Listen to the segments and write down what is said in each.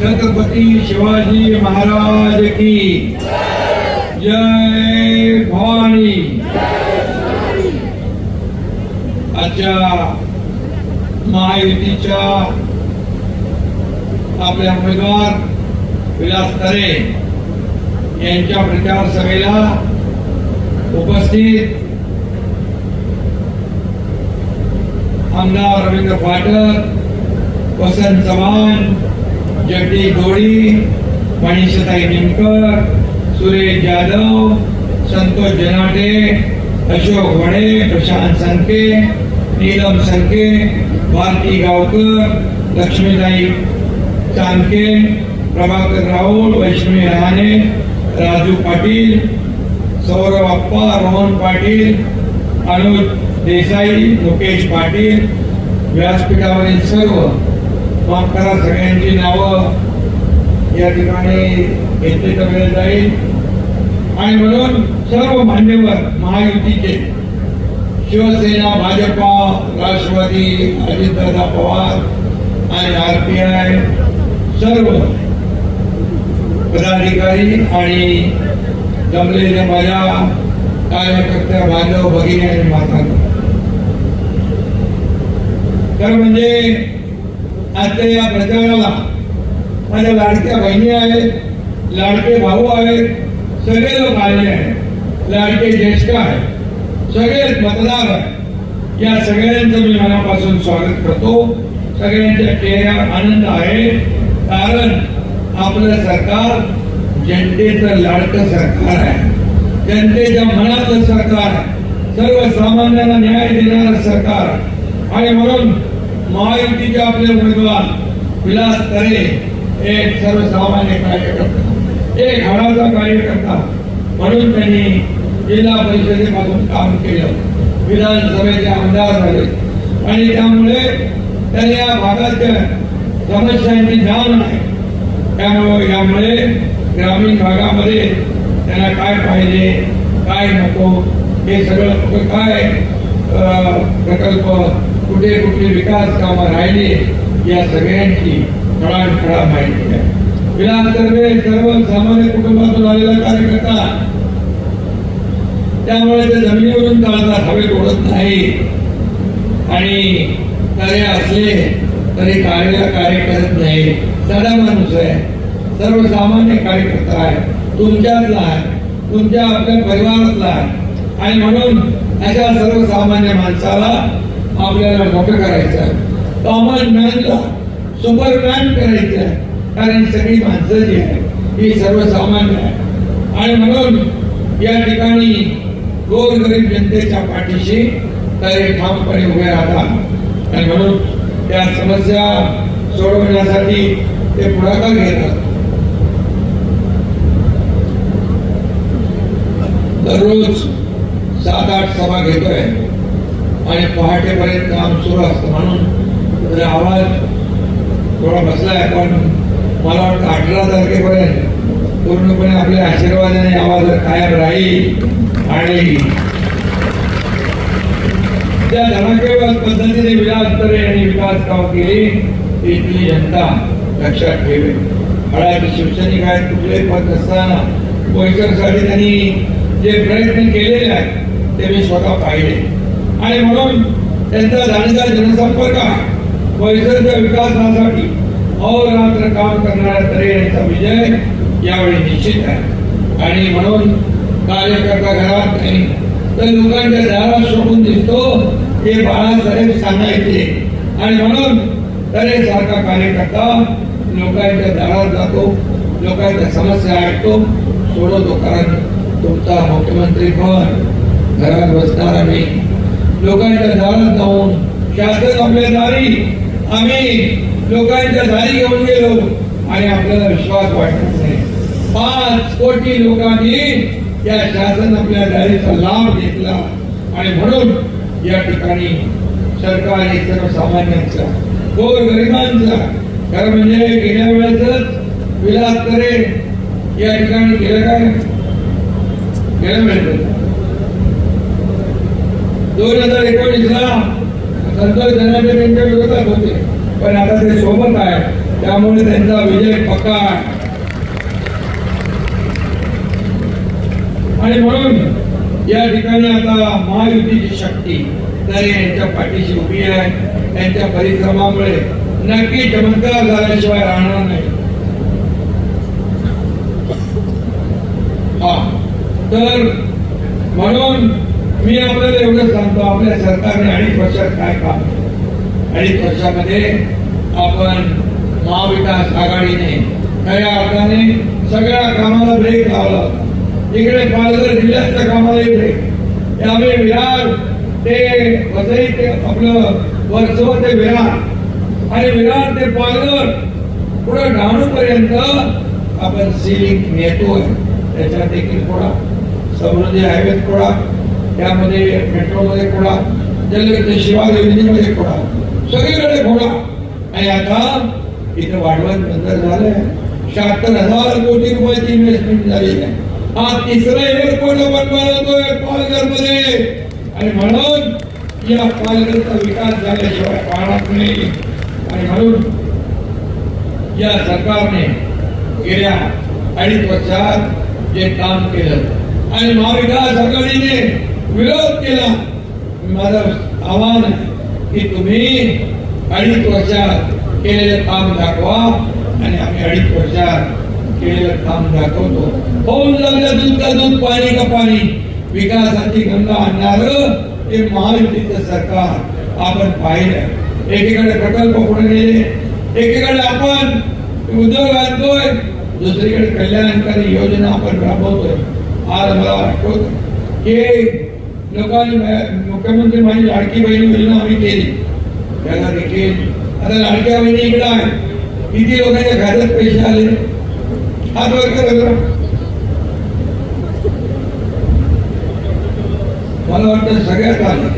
छत्रपती शिवाजी महाराज की जय भवानी। आजच्या महायुतीच्या आपले उमेदवार विलास तरे यांच्या प्रचार सभेला उपस्थित आमदार रवींद्र पाठक वसंत चव्हाण जगदीश गोळी मणिषताई निमकर सुरेश जाधव संतोष जनाटे अशोक वडे प्रशांत संके नीलम संके भारती गावकर लक्ष्मीताई चांदके प्रभाकर राऊळ वैष्णवी रहाणे राजू पाटील सौरव अप्पा रोहन पाटील अनुज देसाई मुकेश पाटील व्यासपीठावरील सर्व माफ करा सगळ्यांची नावं. या ठिकाणी घेतली तर वेळ जाईल. आणि म्हणून सर्व मान्यवर महायुतीचे शिवसेना भाजपा राष्ट्रवादी अजितदादा पवार आणि आर पी आय सर्व पदाधिकारी आणि जमलेल्या माझ्या कार्यकर्त्या बांधव भगिनी आणि माता तर म्हणजे आजच्या या प्रचाराला माझ्या लाडक्या बहिणी आहेत लाडके भाऊ आहेत सगळे लोक आले आहेत. लाडके ज्येष्ठ आहेत सगळेच मतदार आहेत. या सगळ्यांचं मी मनापासून स्वागत करतो. सगळ्यांच्या चेहऱ्यावर आनंद आहे कारण आपलं सरकार जनतेचं लाडकं सरकार आहे. जनतेच्या मनातलं सरकार सर्वसामान्यांना न्याय देणारं सरकार आणि म्हणून महायुतीचे आपले उमेदवार विलास तरे एक सर्वसामान्य कार्यकर्ता. एक हळाचा कार्यकर्ता. म्हणून त्यांनी जिल्हा परिषदेपासून काम केलं. विधानसभेचे आमदार झाले. आणि त्यामुळे त्यांनी या भागाच्या समस्यांची जाण आहे त्यामुळे यामुळे ग्रामीण भागामध्ये त्यांना काय पाहिजे काय नको हे सगळं काय प्रकल्प कुठे कुठे विकास कामं राहिली या सगळ्यांची खळाखळा माहिती आहे विलास कर्वे सामान्य कुटुंबातून आलेला कार्यकर्ता त्यामुळे ते जमिनीवरून चालतात हवेत ओढत नाही आणि कार्य असले तरी कार्याला कार्य करत नाही साधा माणूस आहे. सर्वसामान्य कार्यकर्ता आहे. तुमच्यातला आहे. तुमच्या आपल्या परिवारातला आहे. आणि म्हणून अशा सर्वसामान्य माणसाला आपल्याला मोठं करायचं आहे. कॉमन मॅनला सुपरमॅन करायचं आहे. कारण सगळी माणसं जी आहे ही सर्वसामान्य आहे आणि म्हणून या ठिकाणी गोरगरीब जनतेच्या पाठीशी तरी ठामपणे उभे राहतात. आणि म्हणून त्या समस्या सोडवण्यासाठी ते पुढाकार घेतात. दररोज सात आठ सभा घेतोय. आणि पहाटेपर्यंत काम सुरू असतं. म्हणून आवाज थोडा बसलाय पण मला वाटतं अठरा तारखेपर्यंत पूर्णपणे आपल्या आशीर्वादाने आवाज कायम राहील आणि त्या धनाकेवर पद्धतीने विलास तरे यांनी विकास काम केले तिथली जनता लक्षात ठेवी फळाचे शिवसैनिक आहेत कुठले पद नसताना बोईसरसाठी त्यांनी जे प्रयत्न केलेले आहेत ते मी स्वतः पाहिले. आणि म्हणून त्यांचा जाणीचा जनसंपर्क व बोईसरच्या विकासासाठी अहोरात्र काम करणाऱ्या तरे यांचा विजय यावेळी निश्चित आहे. आणि म्हणून कार्यकर्ता घरात नाही तर लोकांच्या दारात शोधून दिसतो हे बाळासाहेब सांगायचे. आणि म्हणून तरे सारखा कार्यकर्ता लोकांच्या दारात जातो लोकांच्या समस्या ऐकतो सोडवतो. कारण तुमचा मुख्यमंत्री पण घरात बसणारा नाही लोकांच्या दारात जाऊन शासन आपल्या दारी आम्ही लोकांच्या दारी घेऊन गेलो आणि आपल्याला विश्वास वाटत नाही. पाच कोटी लोकांनी या शासन आपल्या दारीचा लाभ घेतला आणि म्हणून या ठिकाणी सरकार हे सर्वसामान्यांचा गोर गरिबांचा खरं म्हणजे गेल्या वेळेसच विलास करे या ठिकाणी गेलं काय? गेल्या म्हणजे? वेळेस दोन हजार एकोणीस ला संतोष यांच्या विरोधात होते. पण आता ते सोबत आहे त्यामुळे त्यांचा विजय पक्का आहे. आणि म्हणून या ठिकाणी आता महायुतीची शक्ती तरी यांच्या पाठीशी उभी आहे. त्यांच्या परिश्रमामुळे नक्की चमत्कार झाल्याशिवाय राहणार नाही. हा. तर म्हणून मी आपल्याला एवढं सांगतो आपल्या सरकारने अडीच वर्षात काय काम केलं? अडीच वर्षामध्ये आपण महाविकास आघाडीने खऱ्या अर्थाने सगळ्या कामाला ब्रेक लावला इकडे पालघर जिल्ह्याच्या कामालाही ब्रेक त्यामुळे विरार ते वसई ते आपलं वर्सो ते विरार. आणि विरार ते पालघर पुढे डहाणूपर्यंत आपण सिलिंग नेतोय. त्याच्यात देखील थोडा समृद्धी हायवे थोडा. त्यामध्ये मेट्रोमध्ये खोडा जलगती शिवाजी योजनेमध्ये खोडा सगळीकडे खोडा आणि आता इथं वाढवण बंदर झालंय. शहात्तर हजार कोटी रुपयाची इन्व्हेस्टमेंट झाली. आहे हा तिसरा एअरपोर्ट आपण बनवतोय पालघरमध्ये आणि म्हणून या पालघरचा विकास झाल्याशिवाय पाहणार नाही. आणि म्हणून या सरकारने गेल्या अडीच वर्षात जे काम केलं आणि महाविकास आघाडीने विरोध केला. माझं आव्हान आहे की तुम्ही अडीच वर्षात केलेलं काम दाखवा आणि आम्ही अडीच वर्षात केलेलं काम दाखवतो. होऊन लागलं दूध का दूध पाणी का पाणी. विकासाची गंगा आणणार हे महायुतीचं सरकार आपण पाहिलं. एकीकडे प्रकल्प पुढे नेले. एकीकडे आपण उद्योग आणतोय. दुसरीकडे कल्याणकारी योजना आपण राबवतोय. आज मला आठवत की लोकांनी मुख्यमंत्री माझी लाडकी बहीण योजना आम्ही केली. त्याला देखील आता लाडक्या बहिणी इकडं आहे. किती लोकांच्या घरात पैसे आले? हात वर करा मला वाटतं सगळ्यात आले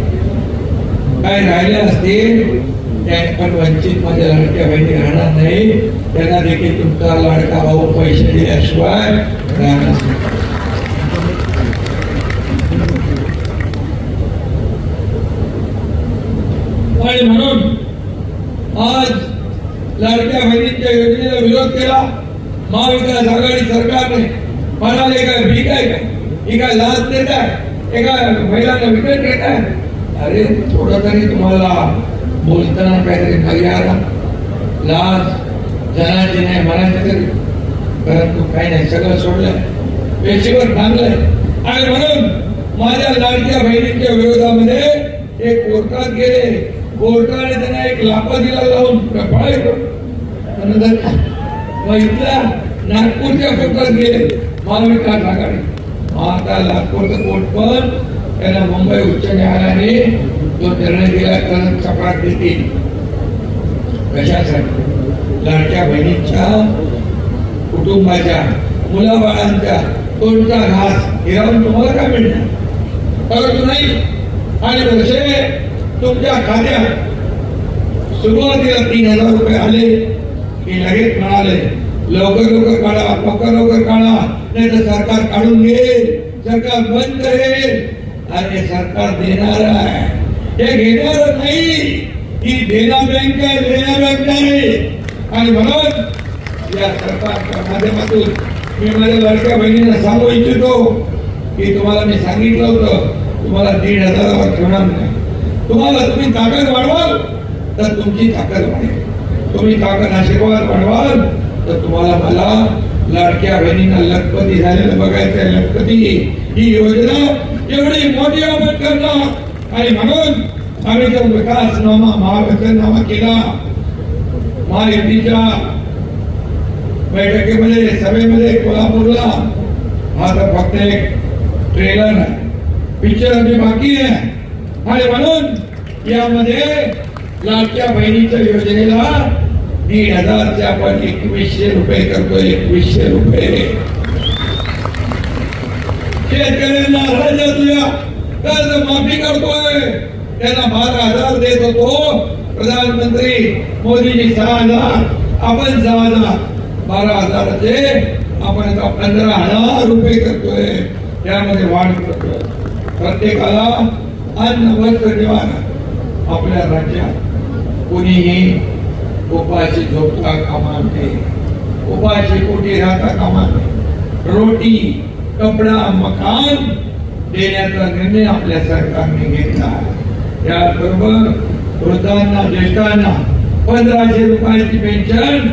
काय राहिले असतील त्या पण वंचित मध्ये लाडक्या बहिणी राहणार नाही. त्यांना देखील तुमचा लाडका भाऊ पैसे दिल्याशिवाय राहणार आणि म्हणून आज लाडक्या बहिणींच्या योजनेला विरोध केला. महाविकास आघाडी सरकारने म्हणाले काय भीक आहे काय ही काय लाच देत आहे. एका महिलांना विकत घेत आहे. अरे थोडं तरी तुम्हाला बोलताना काहीतरी मर्यादा. लाज जनाची नाही मनाची तरी. परंतु काही नाही सगळं सोडलंय. पेशीवर थांबलंय. आणि म्हणून माझ्या लाडक्या बहिणींच्या विरोधामध्ये ते कोर्टात गेले. कोर्टाने त्यांना एक लापादिला लावून मग इथल्या नागपूरच्या कोर्टात गेले महाविकास आघाडी. आता नागपूरचं कोर्ट पण त्यांना मुंबई उच्च न्यायालयाने जो निर्णय दिला तर चपराक देतील कशासाठी? लाडक्या बहिणींच्या कुटुंबाच्या मुलाबाळांच्या तोंडचा घास हिरावून तुम्हाला काय मिळणार? परंतु नाही. आणि जसे तुमच्या खात्यात सुरुवातीला तीन हजार रुपये आले की लगेच म्हणाले लवकर लवकर काढा लवकर लवकर काढा नाही तर सरकार काढून घेईल सरकार बंद करेल. आणि सरकार देणार आहे. हे घेणार नाही. ही देना बँक आहे देना बँक आहे आणि म्हणून या सरकारच्या माध्यमातून मी माझ्या लाडक्या बहिणींना सांगू इच्छितो की तुम्हाला मी सांगितलं होतं तुम्हाला दीड हजारावर ठेवणार नाही. तुम्हाला तुम्ही ताकद वाढवाल तर तुमची ताकद वाढेल. तुम्ही ताकद आशीर्वाद वाढवाल तर तुम्हाला मला लाडक्या बहिणींना लखपती झालेलं बघायचं लखपती ही योजना एवढी मोठी आपण करणार आणि म्हणून आम्ही जो विकासनामा महावचननामा केला महायुतीच्या बैठकीमध्ये सभेमध्ये कोल्हापूरला हा तर फक्त एक ट्रेलर आहे पिक्चर अगदी बाकी आहे. आणि म्हणून यामध्ये लाडक्या बहिणीच्या योजनेला दीड हजारचे आपण एकवीसशे रुपये करतोय एकवीसशे रुपये. शेतकऱ्यांना राज्यातल्या कर्ज माफी करतोय. त्यांना बारा हजार देत होतो. प्रधानमंत्री मोदीजी सहा हजार आपण सहा हजार. बारा हजाराचे आपण आता पंधरा हजार रुपये करतोय. त्यामध्ये वाढ करतोय. प्रत्येकाला अन्न वस्त्र आपल्या राज्यात. कोणीही उपाशी झोपता कामा नये. उपाशी पोटी राहता कामा नये. रोटी कपडा मकान देण्याचा निर्णय आपल्या सरकारने घेतला त्याचबरोबर वृद्धांना ज्येष्ठांना पंधराशे रुपयाची पेन्शन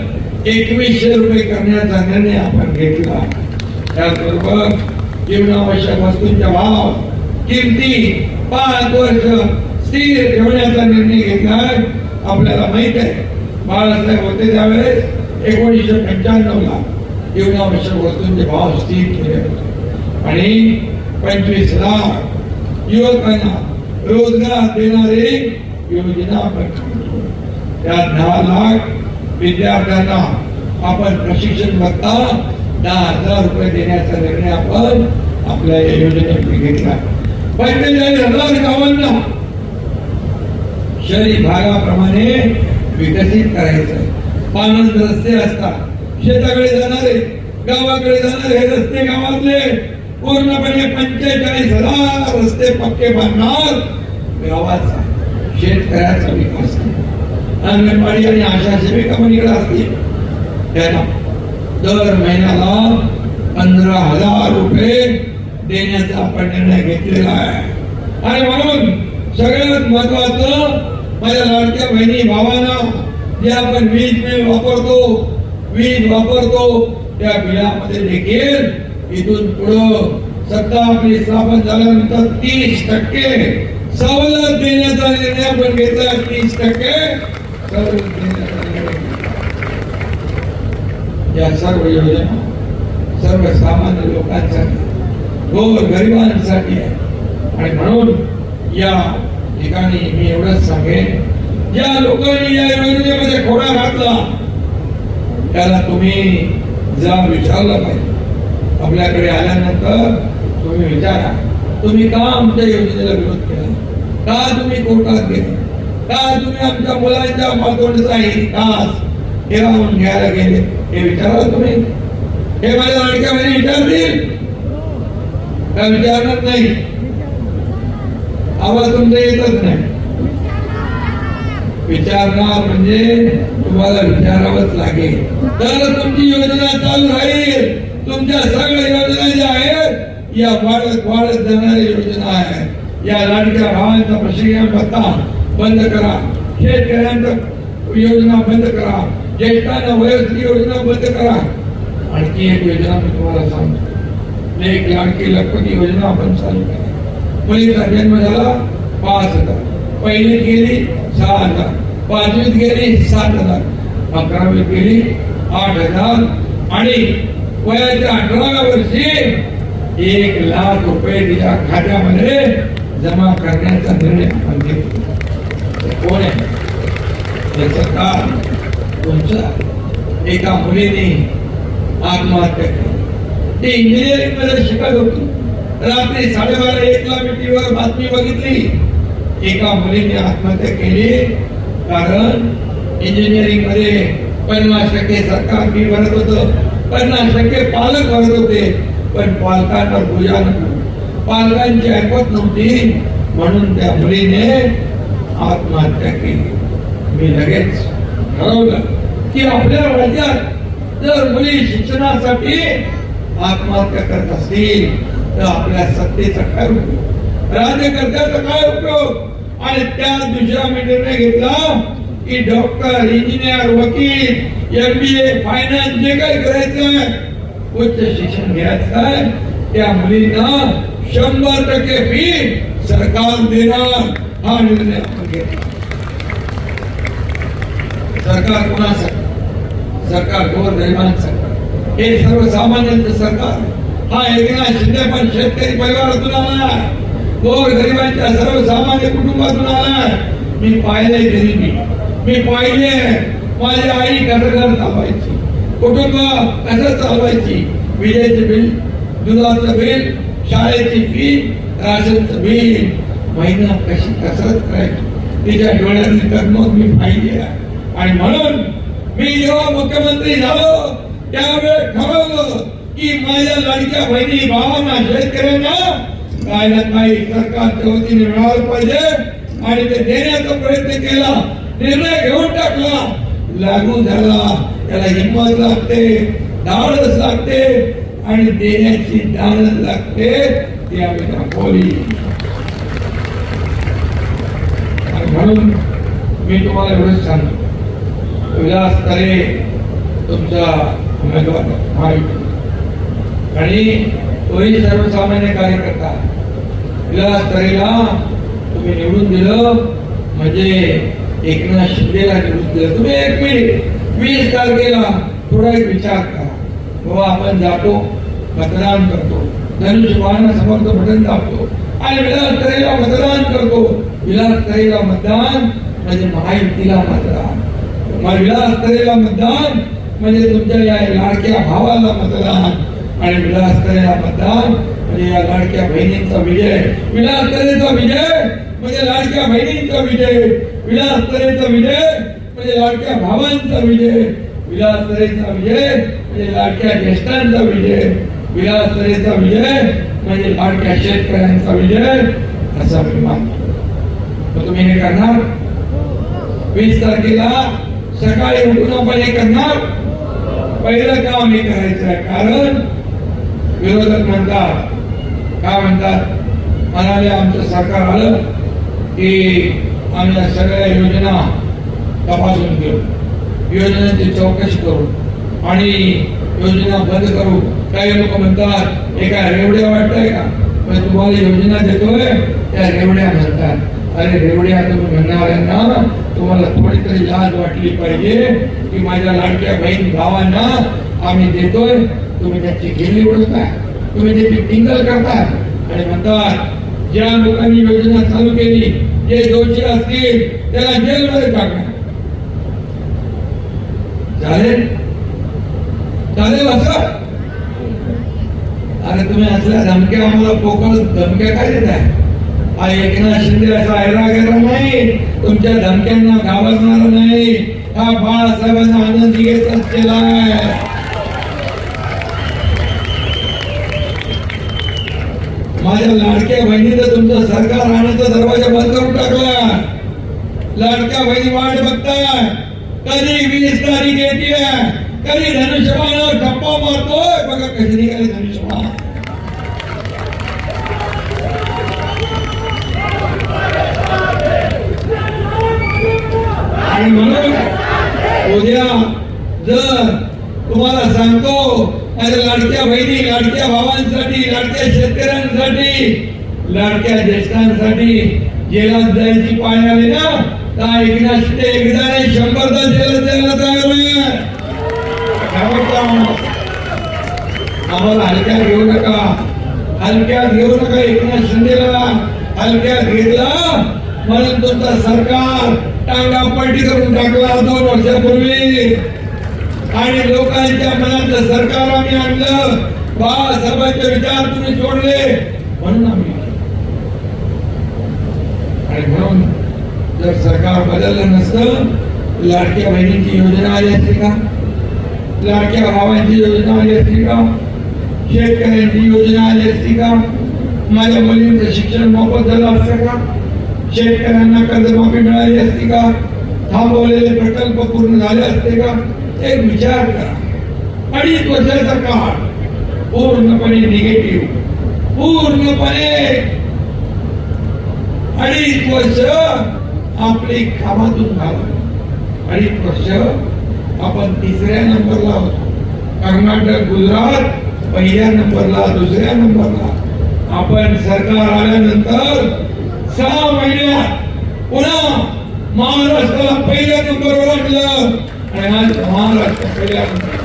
एकवीसशे रुपये करण्याचा निर्णय आपण घेतला त्याचबरोबर जीवनावश्यक वस्तूंचा भाव किमती पाच वर्ष स्थिर ठेवण्याचा निर्णय घेतला आपल्याला माहीत आहे बाळासाहेब होते त्यावेळेस एकोणीसशे पंच्याण्णव ला जीवनावश्यक वस्तूंचे भाव स्थिर केले होते. आणि पंचवीस लाख युवकांना रोजगार देणारी योजना आपण त्या दहा लाख विद्यार्थ्यांना आपण प्रशिक्षण भत्ता दहा हजार रुपये देण्याचा निर्णय आपण आपल्या या योजनेत घेतला पंचेचाळीस हजार गावांना शहरी भागाप्रमाणे विकसित करायचं. पानंद रस्ते असतात. शेताकडे जाणारे गावाकडे जाणारे हे रस्ते गावातले. पूर्णपणे पंचेचाळीस हजार रस्ते पक्के बांधणार गावाचा शेतकऱ्याचा विकास. अंगणवाडी आणि आशा सेविका पण इकडे असतील. त्यांना दर महिन्याला पंधरा हजार रुपये देण्याचा आपण निर्णय घेतलेला आहे. आणि म्हणून सगळ्यात महत्वाचं माझ्या लाडक्या बहिणी भावांना जे आपण वीज बिल वापरतो वीज वापरतो त्या बिलामध्ये देखील इथून पुढं सत्ता आपली स्थापन झाल्यानंतर तीस टक्के सवलत देण्याचा निर्णय आपण घेतला. तीस टक्के सवलत देण्याचा निर्णय या सर्व योजना सर्वसामान्य लोकांसाठी गोर गरिबांसाठी आहे. आणि म्हणून या ठिकाणी मी एवढंच सांगेन ज्या लोकांनी या योजनेमध्ये खोडा घातला त्याला तुम्ही जा विचारलं पाहिजे. आपल्याकडे आल्यानंतर तुम्ही विचारा तुम्ही का आमच्या योजनेला विरोध केला? का तुम्ही कोर्टात गेले? का तुम्ही आमच्या मुलांच्या मातोंडचा हे लावून घ्यायला गेले? हे विचारा तुम्ही. हे माझ्या लाडक्या बहिणी विचारतील. काय विचारणार नाही. आवाज तुमचा येतच नाही. विचारणार म्हणजे तुम्हाला विचारावंच लागेल. तर तुमची योजना चालू राहील. तुमच्या सगळ्या योजना ज्या आहेत या वाढत वाढत जाणाऱ्या योजना आहेत. या लाडक्या भावांचा प्रशिक्षण भत्ता बंद करा. शेतकऱ्यांचा योजना बंद करा. ज्येष्ठांना वैयक्तिक योजना बंद करा. आणखी एक योजना मी तुम्हाला सांगतो. एक लाडकी लखपती योजना आपण चालू केली. मुलीचा जन्म झाला पाच हजार. पहिली गेली सहा हजार. पाचवीत गेली सात हजार. अकरावीत गेली आठ हजार. आणि वयाच्या अठराव्या वर्षी एक लाख रुपये तिच्या खात्यामध्ये जमा करण्याचा निर्णय आपण घेतला. कोण आहे? हे काम तुमचं एका मुलीने आत्महत्या केली. ते इंजिनिअरिंगमध्ये शिकत होती. रात्री साडेबारा एक ला मी टीव्हीवर बातमी बघितली. एका मुलीने आत्महत्या केली. कारण इंजिनिअरिंगमध्ये पन्नास टक्के सरकार मी भरत होतं. पन्नास टक्के पालक भरत होते. पण पालकांना पूजा नव्हती. पालकांची ऐकत नव्हती. म्हणून त्या मुलीने आत्महत्या केली. मी लगेच ठरवलं की आपल्या राज्यात जर मुली शिक्षणासाठी आत्महत्या करत असतील तर आपल्या सत्तेचा काय उपयोग? राज्यकर्त्याचा काय उपयोग? आणि त्या दुसरा मी निर्णय घेतला की डॉक्टर इंजिनियर वकील एम बी ए फायनान्स जे काही करायचं उच्च शिक्षण घ्यायचं आहे त्या मुलींना शंभर टक्के फी सरकार देणार हा निर्णय आपण घेतला. सरकार कोणासाठी सरकार गोर गरिबांचं हे सर्वसामान्यांचं सरकार. हा एकनाथ शिंदे पण शेतकरी परिवारातून आला. गोर गरिबांच्या सर्वसामान्य कुटुंबातून आला. मी पाहिले गरिबी. मी पाहिले माझी आई घरघर घर चालवायची कुटुंब कसं चालवायची? विजेचे बिल दुधाचं बिल शाळेची फी राशनचं बिल. महिना कशी कसरत करायची? तिच्या डोळ्यांनी कर्म मी पाहिली आणि म्हणून मी जेव्हा मुख्यमंत्री झालो. त्यावेळेस ठरवलं की माझ्या लाडक्या बहिणी भावांना शेतकऱ्यांना काय ना काही सरकारच्या वतीने मिळालं पाहिजे आणि ते देण्याचा प्रयत्न केला निर्णय घेऊन टाकला लागू झाला. त्याला हिंमत लागते धाडस लागते आणि देण्याची धाडस लागते ती आम्ही दाखवली. म्हणून मी तुम्हाला एवढंच सांगतो. विलास करे तुमचा उमेदवार महायुती आणि तोही सर्वसामान्य कार्यकर्ता विलास तरेला तुम्ही निवडून दिलं म्हणजे एकनाथ शिंदेला निवडून दिलं तुम्ही एक मिनिट वीस तारखेला थोडा एक विचार करा बाबा आपण जातो. मतदान करतो धनुष्यबाणा समर्थ बटन दाबतो आणि विलास तरेला मतदान करतो. विलास तरेला मतदान. म्हणजे महायुतीला मतदान. विलास तरेला मतदान. म्हणजे तुमच्या या लाडक्या भावाला मतदान आणि विलास तरेला मतदान. म्हणजे या लाडक्या बहिणींचा विजय. विलास तरेचा विजय. म्हणजे लाडक्या बहिणींचा विजय. विलास तरेचा विजय. म्हणजे लाडक्या भावांचा विजय. विलास विजय. म्हणजे लाडक्या ज्येष्ठांचा विजय. विलासकरेचा विजय. म्हणजे लाडक्या शेतकऱ्यांचा विजय. असा मी मानतो. मग तुम्ही हे करणार? वीस तारखेला सकाळी उठून आपण हे करणार? पहिलं काम हे करायचं आहे. कारण विरोधक म्हणतात काय म्हणतात? म्हणाले आमचं सरकार आलं की आम्ही सगळ्या योजना तपासून घेऊ. योजनांची चौकशी करू आणि योजना बंद करू. काही लोक म्हणतात एका रेवड्या वाटतंय का? पण तुम्हाला योजना देतोय त्या रेवड्या म्हणतात. अरे रेवड्या तुम्ही म्हणणाऱ्यांना तुम्हाला थोडी तरी लाज वाटली पाहिजे. की माझ्या लाडक्या बहीण भावांना आम्ही देतोय. तुम्ही त्याची घेरली उडवताय तुम्ही त्याची टिंगल करताय आणि म्हणतात ज्या लोकांनी योजना चालू केली जे दोषी असतील त्याला जेलमध्ये टाकणार चालेल चालेल असं अरे तुम्ही असल्या धमक्या आम्हाला पोकळ धमक्या काय देताय? हा एकनाथ शिंदे असा ऐरा गेला नाही. तुमच्या धमक्यांना घाबरणार नाही. हा बाळासाहेबांना आनंद घेत असलेला आहे माझ्या लाडक्या बहिणीनं तुमचं सरकार राहण्याचा दरवाजा बंद करून टाकला. लाडक्या बहिणी वाट बघताय. कधी वीस तारीख येते? कधी धनुष्यबाण टप्पा मारतोय? बघा कधी निघाले धनुष्यबाण. आणि म्हणून उद्या जर तुम्हाला सांगतो माझ्या लाडक्या बहिणी लाडक्या भावांसाठी लाडक्या शेतकऱ्यांसाठी लाडक्या ज्येष्ठांसाठी जेलात जायची पाय आली ना तर एकदा शिंदे एकदा नाही शंभरदा जेलात जायला तयार आम्हाला हलक्यात घेऊ नका. हलक्यात घेऊ नका एकनाथ शिंदेला. हलक्यात घेतला म्हणून तुमचा सरकार टांगा पलटी करून टाकला दोन वर्षापूर्वी. आणि लोकांच्या मनात सरकार आम्ही आणलं. बाळासाहेबांचे विचार तुम्ही सोडले. म्हणून आम्ही आणि म्हणून जर सरकार बदललं नसतं लाडक्या बहिणींची योजना आली असती का? लाडक्या भावांची योजना आली असती का? शेतकऱ्यांची योजना आली असती का? माझ्या मुलींचं शिक्षण मोफत झालं असतं का? शेतकऱ्यांना कर्जमाफी मिळाली असती का? थांबवलेले प्रकल्प पूर्ण झाले असते का? एक विचार करा. अडीच वर्षाचा काळ पूर्णपणे निगेटिव्ह पूर्णपणे अडीच वर्ष आपली कामातून घालवली. अडीच वर्ष आपण तिसऱ्या नंबरला होतो. कर्नाटक गुजरात पहिल्या नंबरला दुसऱ्या नंबरला. आपण सरकार आल्यानंतर सहा महिन्यात पुन्हा महाराष्ट्राला पहिल्या नंबरवर वाटलं आणि आज महाराष्ट्र पहिल्या नंबर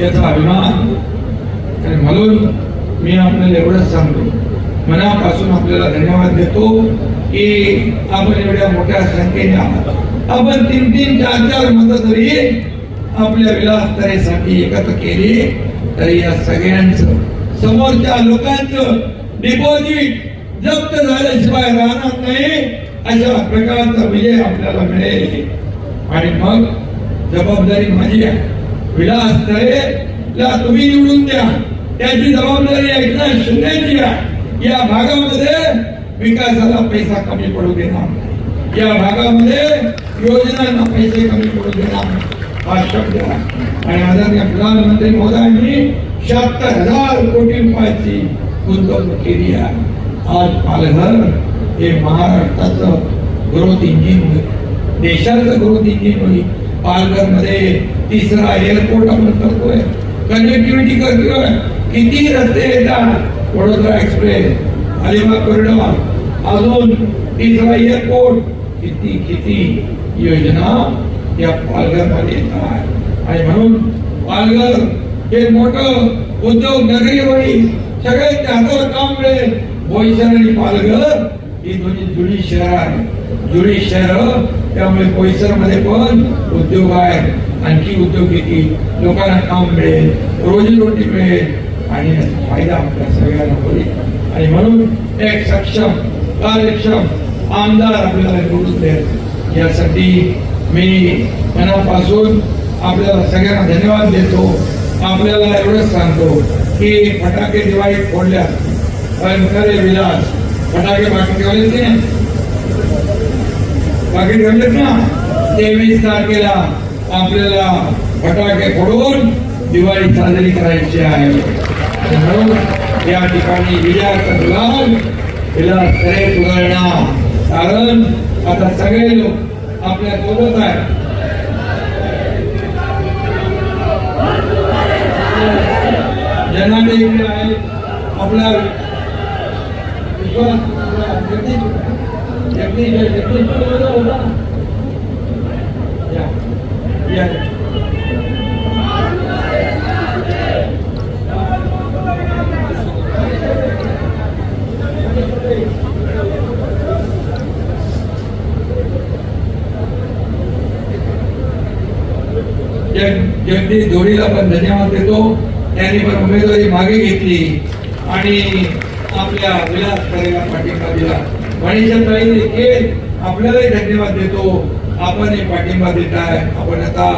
याचा अभिमान आणि म्हणून मी आपल्याला एवढंच सांगतो. मनापासून आपल्याला धन्यवाद देतो की आपण एवढ्या मोठ्या संख्येने आहात. आपण तीन तीन चार चार मत जरी आपल्या विलासतारेसाठी एकत्र केली तरी या सगळ्यांचं समोरच्या लोकांचं डिपॉझिट जप्त झाल्याशिवाय राहणार नाही अशा प्रकारचा विजय आपल्याला मिळेल. आणि मग जबाबदारी माझी आहे. विलास त्या तुम्ही निवडून द्या. त्याची जबाबदारी एकनाथ शिंदेची आहे. या भागामध्ये विकासाला पैसा कमी पडू देणार नाही या भागामध्ये योजनांना पैसे कमी पडू देणार हा शब्द. आणि आदरणीय प्रधानमंत्री मोदयांनी शहात्तर हजार कोटी रुपयाची गुंतवणूक केली आहे. आज पालघर हे महाराष्ट्राचं ग्रोथ इंजिन होईल. देशाचं ग्रोथ इंजिन होईल. पालघरमध्ये तिसरा एअरपोर्ट आपण करतोय. कनेक्टिव्हिटी करतोय. किती रस्ते येतात? वडोदरा एक्सप्रेस अलिबाग कॉरिडॉर अजून तिसरा एअरपोर्ट किती किती योजना या पालघरमध्ये येतात. आणि म्हणून पालघर हे मोठं उद्योग नगरी होईल. सगळे त्याचं काम मिळेल. बोईसर आणि पालघर ही दोन्ही जुळी शहर आहे जुळी शहर त्यामुळे बोईसरमध्ये पण उद्योग आहे आणखी उद्योग येतील लोकांना काम मिळेल रोजीरोटी मिळेल आणि फायदा आपल्या सगळ्यांना होईल. आणि म्हणून एक सक्षम कार्यक्षम आमदार आपल्याला निवडून द्यायचे यासाठी मी मनापासून आपल्याला सगळ्यांना धन्यवाद देतो. आपल्याला एवढंच सांगतो की फटाके दिवाळीत फोडल्या पण विलास फटाके बाकी ठेवले ते बाकी ठेवलेत ना? तेवीस तारखेला आपल्याला फटाके फोडून दिवाळी साजरी करायची आहे. म्हणून या ठिकाणी विजयाचा गुलाल विलास खरे उधळणार कारण आता सगळे लोक आपल्यासोबत आहेत. जनाने इकडे आहे आपल्या जगदीश जगदीश जोडीला पण धन्यवाद देतो. त्यांनी पण उमेदवारी मागे घेतली. आणि आपल्या विलास करायला पाठिंबा दिला. वाणिज्यताई देखील आपल्यालाही धन्यवाद देतो. आपण हे पाठिंबा देताय. आपण आता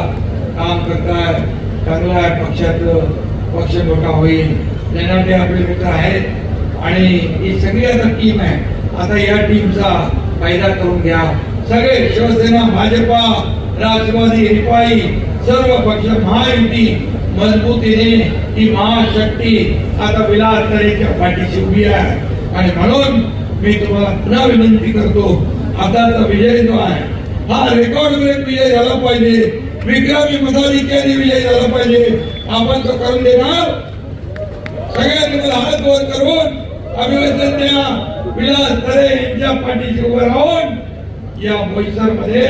काम करताय. चांगला आहे पक्षाचं. पक्ष मोठा होईल. त्यांना आपले मित्र आहेत. आणि ही सगळी आता टीम आहे. आता या टीमचा फायदा करून घ्या. सगळे शिवसेना भाजपा राष्ट्रवादी रिपाई सर्व पक्ष महायुती मजबूतीने ही महाशक्ती आता विलास तऱ्हेच्या पाठीशी उभी आहे आणि म्हणून मी तुम्हाला पुन्हा विनंती करतो आताचा विजय जो आहे हा रेकॉर्ड ब्रेक विजय झाला पाहिजे विक्रमी मताधिक्याने विजय झाला पाहिजे आपण तो करून देणार सगळ्यांनी मला हात वर करून अभिवादन द्या, विलास तरे यांच्या पाठीशी उभं राहून या बोईसर मध्ये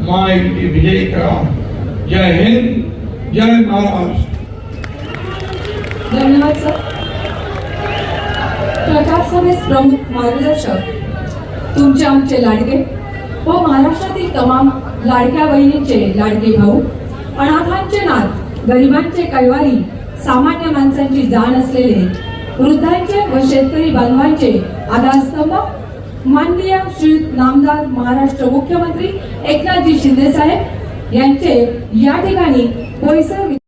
महायुती विजयी करा। जय हिंद जय महाराष्ट्र. धन्यवाद सर. प्रकाश सभेस प्रमुख मार्गदर्शक. तुमचे आमचे लाडके. व महाराष्ट्रातील तमाम लाडक्या बहिणींचे लाडके भाऊ. अनाथांचे नाथ गरिबांचे कैवारी सामान्य माणसांची जाण असलेले वृद्धांचे व शेतकरी बांधवांचे आधारस्तंभ. माननीय श्री नामदार महाराष्ट्र मुख्यमंत्री एकनाथजी शिंदे साहेब यांचे या ठिकाणी Tôi.